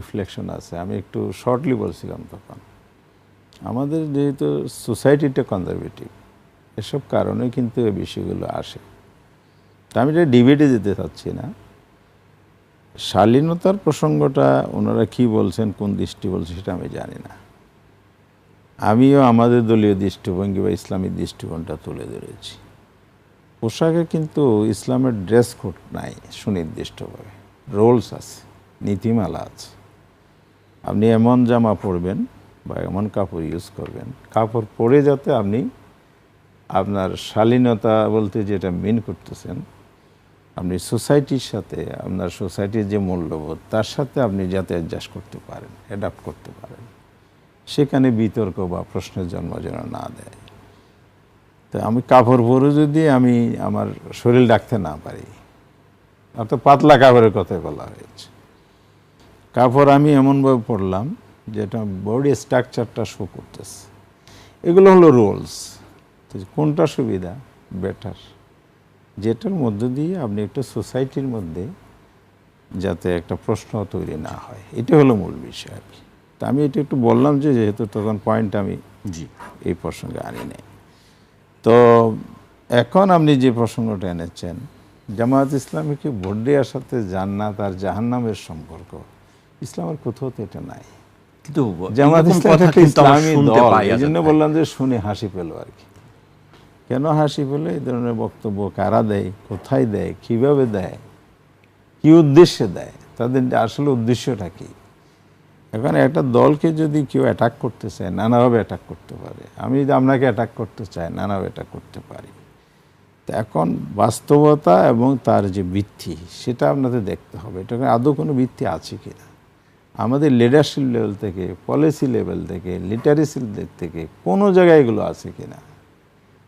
Reflection আছে। আমি একটু শর্টলি বলছিলাম তখন। আমাদের যেহেতু সোসাইটিটা কনজারভেটিভ এসব কারণে কিন্তু এই বিষয়গুলো আসে। তা আমি এটা ডিবেটে যেতে চাচ্ছি না। শালীনতার প্রসঙ্গটা ওনারা কি বলছেন, কোন দৃষ্টি বলছে সেটা আমি জানি না। আমিও আমাদের দলীয় দৃষ্টিভঙ্গি বা ইসলামিক দৃষ্টিকোণটা তুলে ধরেছি। পোশাকে কিন্তু ইসলামের ড্রেস কোড নাই, সুনির্দিষ্টভাবে। রোলস আছে, নীতিমালা আছে। আপনি এমন জামা পরবেন বা এমন কাপড় ইউজ করবেন, কাপড় পরে যাতে আপনি আপনার শালীনতা বলতে যেটা মিন করতেছেন, আপনি সোসাইটির সাথে, আপনার সোসাইটির যে মূল্যবোধ, তার সাথে আপনি যাতে অ্যাডজাস্ট করতে পারেন অ্যাডাপ্ট করতে পারেন। সেখানে বিতর্ক বা প্রশ্নের জন্ম যেন না দেয়। তো আমি কাপড় পরে যদি আমি আমার শরীর ডাকতে না পারি, অর্থাৎ পাতলা কাপড়ের কথাই বলা হয়েছে। কাপড় আমি এমনভাবে পরলাম যেটা বডি স্ট্রাকচারটা শো করতেছে। এগুলো হলো রোলস তো কোনটা সুবিধা? বেটার যেটার মধ্য দিয়ে আপনি একটা সোসাইটির মধ্যে যাতে একটা প্রশ্ন তৈরি না হয়। এটা হলো মূল বিষয় আর কি। তা আমি এটা একটু বললাম যে যেহেতু তখন পয়েন্ট আমি জি। এই প্রসঙ্গে আনি নাই তো এখন আপনি যে প্রসঙ্গটা এনেছেন জামায়াত ইসলামীকে ভোট দেওয়ার সাথে জান্নাত আর জাহান্নামের সম্পর্ক ইসলামের কোথাও তো এটা নাই। কিন্তু জামাত ইসলাম একটা ইসলামী দল। এই জন্য বললাম যে শুনে হাসি পেল আর কি। কেন হাসি পেল? এই ধরনের বক্তব্য কারা দেয়? কোথায় দেয়? কীভাবে দেয়? কি উদ্দেশ্যে দেয়? তাদের আসলে উদ্দেশ্যটা কি? এখন একটা দলকে যদি কেউ অ্যাটাক করতে চায় নানাভাবে অ্যাটাক করতে পারে। আমি যদি আপনাকে অ্যাটাক করতে চাই নানাভাবে অ্যাটাক করতে পারি। তো এখন বাস্তবতা এবং তার যে বৃত্তি সেটা আপনাদের দেখতে হবে। এটা আদৌ কোনো বৃত্তি আছে কি না আমাদের লিডারশিপ লেভেল থেকে পলিসি লেভেল থেকে লিটারেসি দিক থেকে কোনো জায়গায় এগুলো আছে কি না?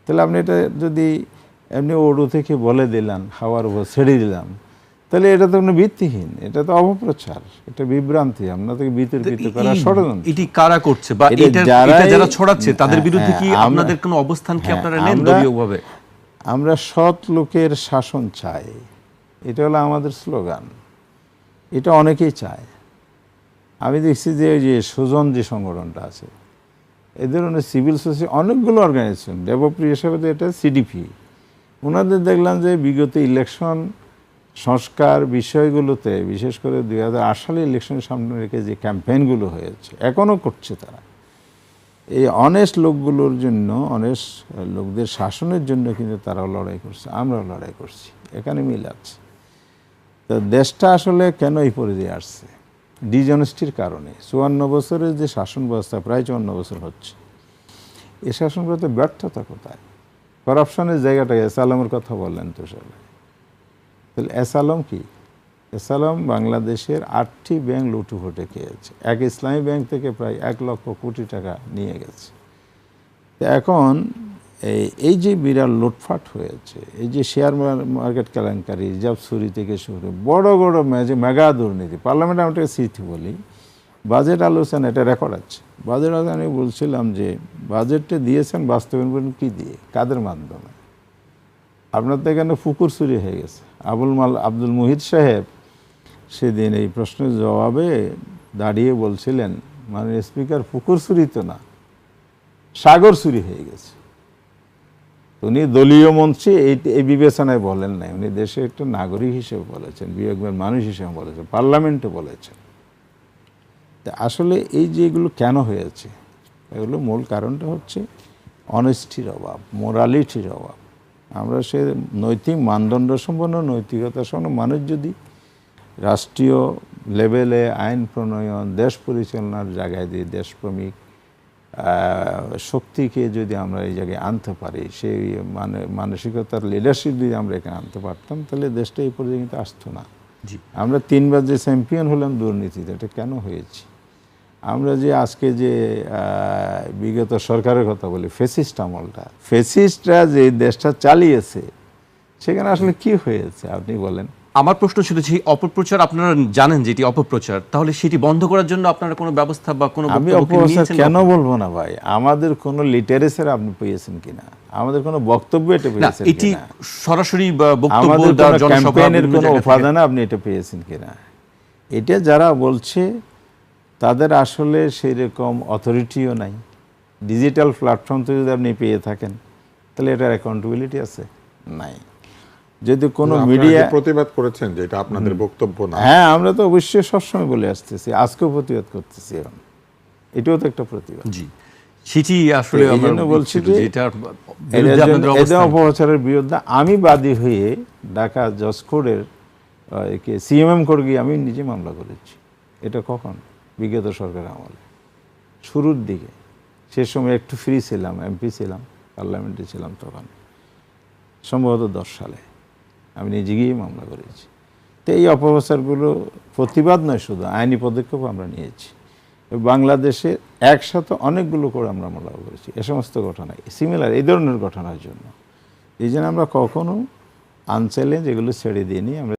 তাহলে আপনি এটা যদি এমনি ওড়ু থেকে বলে দিলাম হাওয়ার উপর ছেড়ে দিলাম তাহলে এটা তো কোনো ভিত্তিহীন এটা তো অপপ্রচার এটা বিভ্রান্তি আপনাদেরকে বিতর্কিত করা ষড়যন্ত্র। এটি কারা করছে বা এটা যারা ছড়াচ্ছে তাদের হ্যাঁ, বিরুদ্ধে কি হ্যাঁ, আপনাদের কোনো অবস্থান কি হ্যাঁ, আপনারা নেন দলীয়ভাবে? আমরা সৎ লোকের শাসন চাই। এটা হলো আমাদের স্লোগান। এটা অনেকেই চায়। আমি দেখছি যে ওই যে সুজন যে সংগঠনটা আছে এ ধরনের সিভিল সোসাইটি অনেকগুলো অর্গানাইজেশন ডেভোপ্রি হিসাবে এটা সিডিপি ওনাদের দেখলাম যে বিগত ইলেকশন সংস্কার বিষয়গুলোতে, বিশেষ করে দুই হাজার আট সালে ইলেকশনের সামনে রেখে যে ক্যাম্পেইনগুলো হয়েছে এখনও করছে তারা। এই অনেস্ট লোকগুলোর জন্য অনেস্ট লোকদের শাসনের জন্য কিন্তু তারাও লড়াই করছে, আমরাও লড়াই করছি, এখানে মিল আছে। তো দেশটা আসলে কেন এই পর্যায়ে আসছে? ডিজনেস্টির কারণে চুয়ান্ন বছরের যে শাসন ব্যবস্থা, প্রায় চুয়ান্ন বছর হচ্ছে। এ শাসন ব্যবস্থা ব্যর্থতা কোথায়? করাপশনের জায়গাটা এসালামের কথা বললেন তো সবাই। তাহলে এসালম কি? এসালাম বাংলাদেশের আটটি ব্যাংক লুটুফুটে খেয়েছে। এক ইসলামী ব্যাংক থেকে প্রায় এক লক্ষ কোটি টাকা নিয়ে গেছে। এখন এই এই যে বিরাট লুটফাট হয়েছে, এই যে শেয়ার মার্কেট কেলেঙ্কারি, রিজার্ভ চুরি থেকে শুরু, বড় বড় মেজে মেগা দুর্নীতি, পার্লামেন্টে আমি এটাকে স্মৃতি বলি, বাজেট আলোচনা, এটা রেকর্ড আছে। বাজেট আলোচনা, আমি বলছিলাম যে বাজেটটা দিয়েছেন, বাস্তবায়ন কী দিয়ে? কাদের মাধ্যমে? আপনার তো এখানে পুকুর চুরি হয়ে গেছে। আবুল মাল, আব্দুল মুহিত সাহেব সেদিন এই প্রশ্নের জবাবে দাঁড়িয়ে বলছিলেন মানে স্পিকার পুকুর চুরি তো না, সাগর চুরি হয়ে গেছে। উনি দলীয় মন্ত্রী, এই এই বিবেচনায় বলেন নাই। উনি দেশে একটা নাগরিক হিসেবে বলেছেন, বিবেকবান মানুষ হিসেবে বলেছেন, পার্লামেন্টে বলেছেন। তা আসলে এই যে এগুলো কেন হয়েছে, এগুলো মূল কারণটা হচ্ছে অনেস্টির অভাব, মোরালিটির অভাব। আমরা সে নৈতিক মানদণ্ড সম্পন্ন, নৈতিকতা সম্পন্ন মানুষ যদি রাষ্ট্রীয় লেভেলে আইন প্রণয়ন, দেশ পরিচালনার জায়গায় দিয়ে দেশপ্রেমিক শক্তিকে যদি আমরা এই জায়গায় আনতে পারি সেই মানে মানসিকতার লিডারশিপ যদি আমরা এখানে আনতে পারতাম তাহলে দেশটা এই পর্যায়ে কিন্তু আসতো না। জি। আমরা তিনবার যে চ্যাম্পিয়ন হলাম দুর্নীতিতে এটা কেন হয়েছে? আমরা যে আজকে যে বিগত সরকারের কথা বলি ফেসিস্ট আমলটা ফেসিস্টরা যে দেশটা চালিয়েছে সেখানে আসলে কি হয়েছে আপনি বলেন। আমার প্রশ্ন ছিল যে অপপ্রচার আপনারা জানেন যে এটি অপপ্রচার তাহলে সেটি বন্ধ করার জন্য আপনারা কোনো ব্যবস্থা বা কোনো আমি অপপ্রচার কেন বলব না ভাই? আমাদের কোনো লিটারেচার আপনি পেয়েছেন কিনা? আমাদের কোনো বক্তব্য এটা পেয়েছেন এটি সরাসরি বক্তব্য দেওয়ার কোনো জনসভা ক্যাম্পেইনের কোনো উপাদানে আপনি এটা পেয়েছেন কিনা? এটা যারা বলছে তাদের আসলে সেই রকম অথরিটিও নাই। ডিজিটাল প্ল্যাটফর্ম তো যদি আপনি পেয়ে থাকেন তাহলে এটার অ্যাকাউন্টেবিলিটি আছে? নাই। যদি কোনো মিডিয়া প্রতিবাদ করেছেন যে এটা আপনাদের বক্তব্য না। হ্যাঁ আমরা তো অবশ্যই সবসময় বলে আসতেছি আজকেও প্রতিবাদ করতেছি এখন। এটাও তো একটা প্রতিবাদ। জি। সেটি আসলে আমরা বলছি বলছি যে এদের অবস্থান। অপপ্রচারের বিরুদ্ধে আমি বাদী হয়ে ঢাকা জজ কোর্টের সিএমএম কোর্ট গিয়ে আমি নিজে মামলা করেছি। এটা কখন? বিগত সরকার আমলে। শুরুর দিকে। সে সময় একটু ফ্রি ছিলাম এমপি ছিলাম পার্লামেন্টে ছিলাম তখন। সম্ভবত দশ সালে। আমি নিজে গিয়ে মামলা করেছি। তো এই অপপ্রচারগুলো প্রতিবাদ নয় শুধু, আইনি পদক্ষেপ আমরা নিয়েছি। বাংলাদেশে একসাথে অনেকগুলো করে আমরা মামলা করেছি, এ সমস্ত ঘটনা সিমিলার এই ধরনের ঘটনার জন্য। এই জন্য আমরা কখনো আনচ্যালেঞ্জ এগুলো ছেড়ে দিইনি আমরা